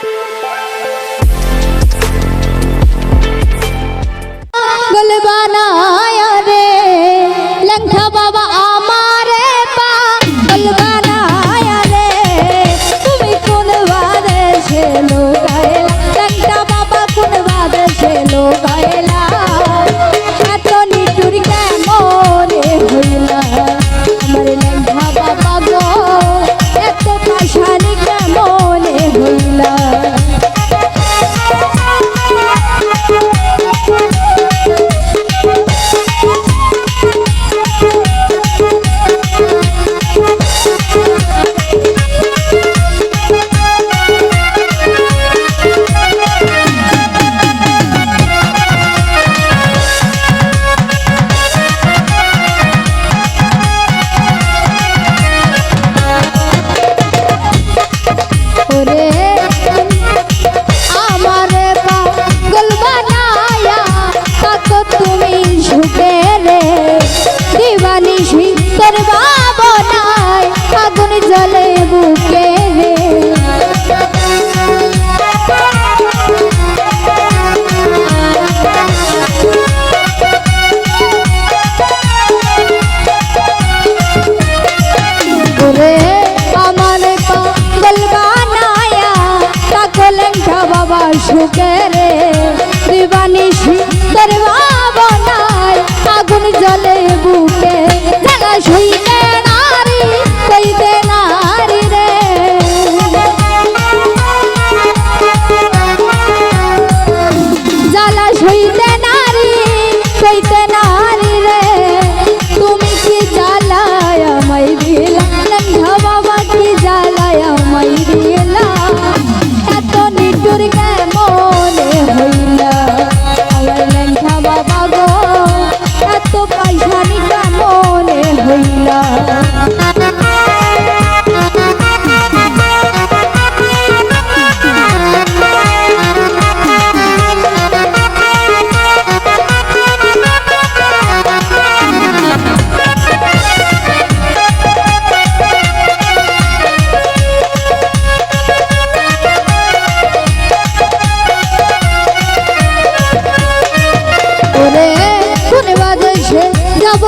Bye. সুখেরে দিবানিস তোর বাবনায় আগুন জলে বুকে জাগা শুইতে ভেসে যাব